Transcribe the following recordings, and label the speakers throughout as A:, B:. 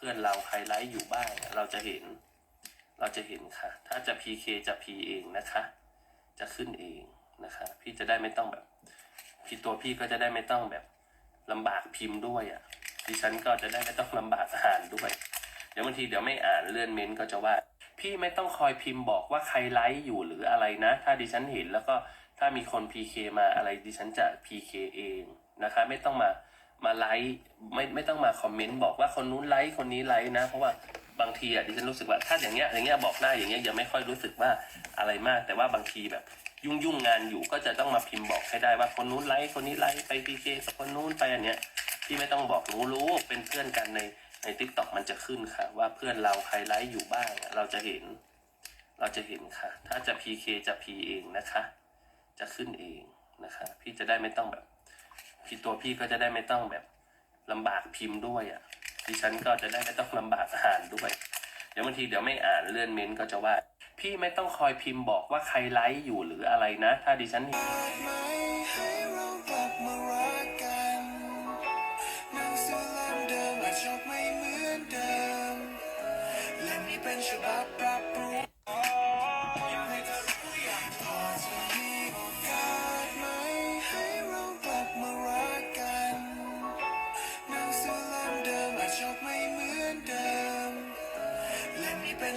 A: เพื่อนเราใครไลฟ์อยู่บ้าง เราจะเห็น เราจะเห็นค่ะ ถ้าจะ PK จะ P เองนะคะ จะขึ้นเองนะคะ พี่จะได้ไม่ต้องแบบพี่ตัวพี่ก็จะได้ไม่ต้องแบบลำบากพิมพ์ด้วยอะ่ะดิฉันก็จะได้ไม่ต้องลำบากอ่านด้วย เดี๋ยวบางทีเดี๋ยวไม่อ่านเลื่อนเม้นต์ก็จะว่า พี่ไม่ต้องคอยพิมพ์บอกว่าใครไลฟ์อยู่หรืออะไรนะ ถ้าดิฉันเห็นแล้วก็ถ้ามีคน PK มาอะไรดิฉันจะ PK เองนะคะ ไม่ต้องมา มาไลฟ์ไม่ไม่ต้องมาคอมเมนต์บอกว่าคนนู้นไลฟ์คนนี้ไลฟ์นะ เพราะว่าบางทีอะดิฉันรู้สึกว่าถ้าอย่างเงี้ยอย่างเงี้ยบอกได้อย่างเงี้ยยังไม่ค่อยรู้สึกว่าอะไรมาก แต่ว่าบางทีแบบ ยุ่งยุ่งงานอยู่ก็จะต้องมาพิมพ์บอกให้ได้ว่าคนนู้นไลฟ์คนนี้ไลฟ์ไป PK กับคนนู้นไปอันเนี้ยพี่ไม่ต้องบอกรู้รู้เป็นเพื่อนกันในในทิกตอกมันจะขึ้นค่ะ ว่าเพื่อนเราใครไลฟ์อยู่บ้างเราจะเห็น เราจะเห็นค่ะ ถ้าจะ PK จะ P เองนะคะ จะขึ้นเองนะคะ พี่จะได้ไม่ต้องแบบ พี่ตัวพี่ก็จะได้ไม่ต้องแบบลำบากพิมพ์ด้วยอะ่ะดิฉันก็จะได้ไม่ต้องลำบากอ่านด้วย เดี๋ยวบางทีเดี๋ยวไม่อ่านเลื่อนเม้นก็จะว่า พี่ไม่ต้องคอยพิมพ์บอกว่าใครไลฟ์อยู่หรืออะไรนะ ถ้าดิฉันเห็น
B: เรากลับมารักกันหนังสือเล่มเดิมอาจจบเหมือนเดิมเล่มนี้เป็นฉบับปรับ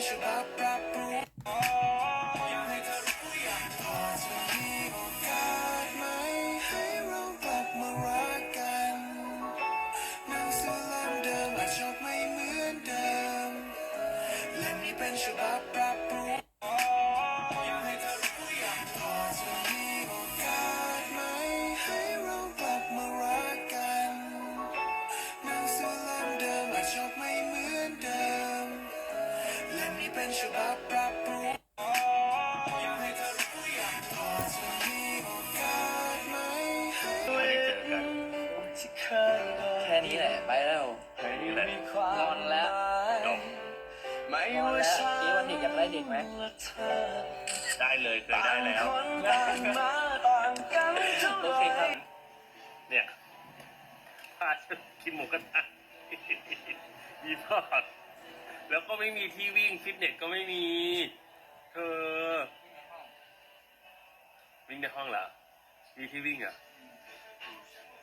B: ฉบับปรับปรุงอยากให้เธอรู้อยางพอจะมีโอกาสไหมให้เรากลับมารักกันหนังสือเล่มเดิมอาจจบไม่เหมือนเดิมและนี่เป็นฉบับปรับ เล่มนี้เป็นฉบับปรับปรุงอยากให้เธอรู้อย่างพอจะมีโอกาสไหมให้
A: ไม่ได้เจอกัน
B: ที่เคยได้
C: แค่นี้แหละไปแล้ว
A: แค่นี้แหละ
B: มีความ
C: งอนแล้ว
A: จบ
B: ไม่
C: งอน
B: ว่า
C: แล้ว
B: ฉัน
C: คิดว่าเด็กอยากได้เด็กไหม
B: และเธอ
A: ได้เลยเคยได้แล้ว
B: คนต่างมาต่างกันเท่า
C: โอ
B: ไห
C: เค
B: ร่
C: ครับ
A: เนี่ยพากินหมูกระทะยีทอด แล้วก็ไม่มีที่วิ่งฟิตเนสก็ไม่มี เธอ วิ่งในห้องเหรอ มีที่วิ่งเหรอะ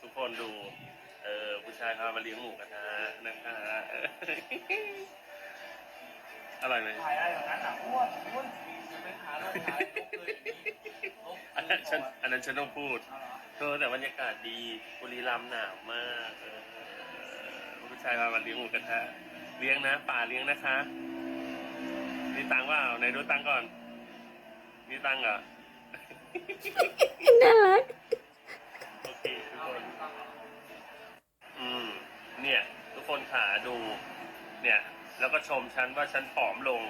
A: ทุกคนดู เออผู้ชายพามาเลี้ยงหมูกระทะนะคะเอออร่อยไหม
C: ถ่ายอะไรแบบนั้นอะอ้วนอ้วนจะไปหาเราถ่ายลบเลยลบ
A: อันนั้นฉันอันนั้นฉันต้องพูด เธอแต่บรรยากาศดีบุรีรัมย์หนาวมากเออผู้ชายพามาเลี้ยงหมูกระทะ เลี้ยงนะป่าเลี้ยงนะคะ มีตังค์เปล่าไหนดูตังค์ก่อน มีตังค์เหรอ
D: น่ารัก
A: โอเคทุกคนอืมเนี่ย ทุกคนขาดู เนี่ย แล้วก็ชมฉันว่าฉันผอมลง